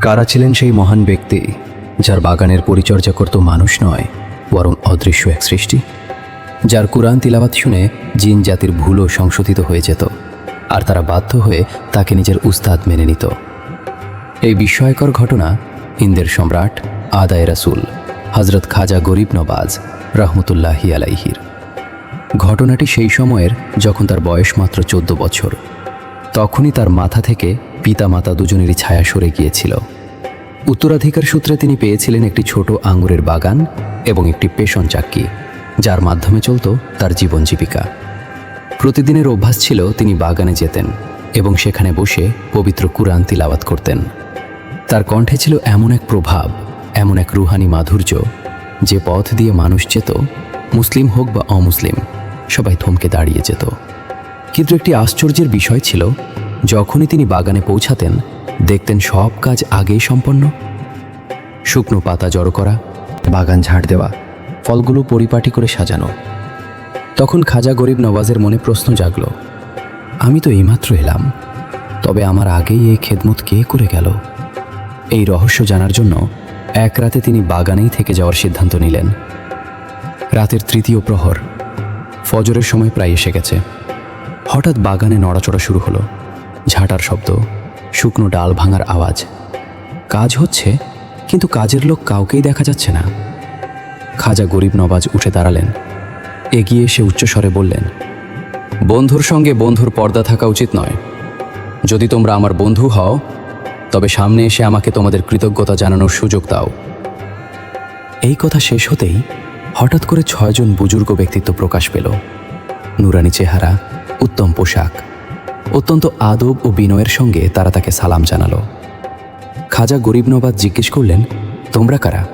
কারা ছিলেন সেই মহান ব্যক্তি যার বাগানের পরিচর্যা করত মানুষ নয়, বরং অদৃশ্য এক সৃষ্টি? যার কোরআন তিলাবাত শুনে জিন জাতির ভুলও সংশোধিত হয়ে যেত, আর তারা বাধ্য হয়ে তাকে নিজের উস্তাদ মেনে নিত। এই বিস্ময়কর ঘটনা হিন্দের সম্রাট আদায় রাসুল হজরত খাজা গরিব নবাজ রহমতুল্লাহি আলাইহির। ঘটনাটি সেই সময়ের যখন তার বয়স মাত্র চোদ্দ বছর। তখনই তার মাথা থেকে পিতা মাতা দুজনেরই ছায়া সরে গিয়েছিল। উত্তরাধিকার সূত্রে তিনি পেয়েছিলেন একটি ছোট আঙ্গুরের বাগান এবং একটি পেশন চাক্কি, যার মাধ্যমে চলত তার জীবন জীবিকা। প্রতিদিনের অভ্যাস ছিল তিনি বাগানে যেতেন এবং সেখানে বসে পবিত্র কুরআন তিলাওয়াত করতেন। তার কণ্ঠে ছিল এমন এক প্রভাব, এমন এক রুহানি মাধুর্য, যে পথ দিয়ে মানুষ যেত, মুসলিম হোক বা অমুসলিম, সবাই থমকে দাঁড়িয়ে যেত। কিন্তু একটি আশ্চর্যের বিষয় ছিল যখনই তিনি বাগানে পৌঁছাতেন, দেখতেন সব কাজ আগেই সম্পন্ন। শুকনো পাতা জড়ো করা, বাগান ঝাড় দেওয়া, ফলগুলো পরিপাটি করে সাজানো। তখন খাজা গরিব নওয়াজের মনে প্রশ্ন জাগল, আমি তো এইমাত্র এলাম, তবে আমার আগেই এই খেদমত কে করে গেল? এই রহস্য জানার জন্য এক রাতে তিনি বাগানেই থেকে যাওয়ার সিদ্ধান্ত নিলেন। রাতের তৃতীয় প্রহর, ফজরের সময় প্রায় এসে গেছে। হঠাৎ বাগানে নড়াচড়া শুরু হলো। ঝাঁটার শব্দ, শুকনো ডাল ভাঙার আওয়াজ। কাজ হচ্ছে, কিন্তু কাজের লোক কাউকেই দেখা যাচ্ছে না। খাজা গরিব নবাজ উঠে দাঁড়ালেন। এগিয়ে এসে উচ্চস্বরে বললেন, বন্ধুর সঙ্গে বন্ধুর পর্দা থাকা উচিত নয়। যদি তোমরা আমার বন্ধু হও, তবে সামনে এসে আমাকে তোমাদের কৃতজ্ঞতা জানানোর সুযোগ দাও। এই কথা শেষ হতেই হঠাৎ করে ছয়জন বুজুর্গ ব্যক্তিত্ব প্রকাশ পেল। নুরানি চেহারা, উত্তম পোশাক। অত্যন্ত আদব ও বিনয়ের সঙ্গে তারা তাকে সালাম জানালো। খাজা গরিব নবাজ জিজ্ঞেস করলেন, তোমরা কারা?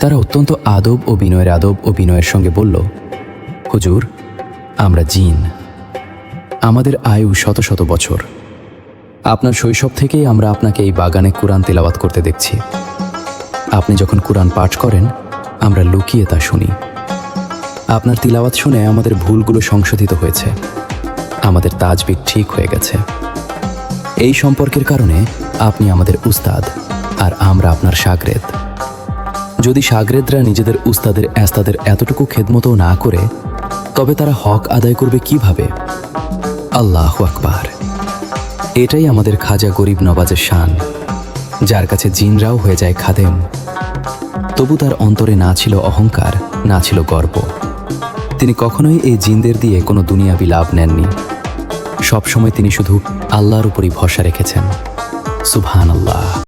তারা অত্যন্ত আদব ও বিনয়ের আদব ও বিনয়ের সঙ্গে বলল, হুজুর, আমরা জিন। আমাদের আয়ু শত শত বছর। আপনার শৈশব থেকেই আমরা আপনাকে এই বাগানে কোরআন তেলাওয়াত করতে দেখছি। আপনি যখন কোরআন পাঠ করেন, আমরা লুকিয়ে তা শুনি। আপনার তিলাওয়াত শুনে আমাদের ভুলগুলো সংশোধিত হয়েছে। আমাদের তাজবিদ ঠিক হয়ে গেছে। এই সম্পর্কের কারণে আপনি আমাদের উস্তাদ আর আমরা আপনার সাগরেদ। যদি সাগরেদরা নিজেদের উস্তাদের এস্তাদের এতটুকু খেদমতো না করে, তবে তারা হক আদায় করবে কীভাবে? আল্লাহ আকবার। এটাই আমাদের খাজা গরিব নবাজের শান, যার কাছে জিনরাও হয়ে যায় খাদেম। তবু তার অন্তরে না ছিল অহংকার, না ছিল গর্ব। তিনি কখনোই এই জিনদের দিয়ে কোনো দুনিয়াবি লাভ নেননি। সবসময় তিনি শুধু আল্লাহর উপরই ভরসা রেখেছেন। সুবহান আল্লাহ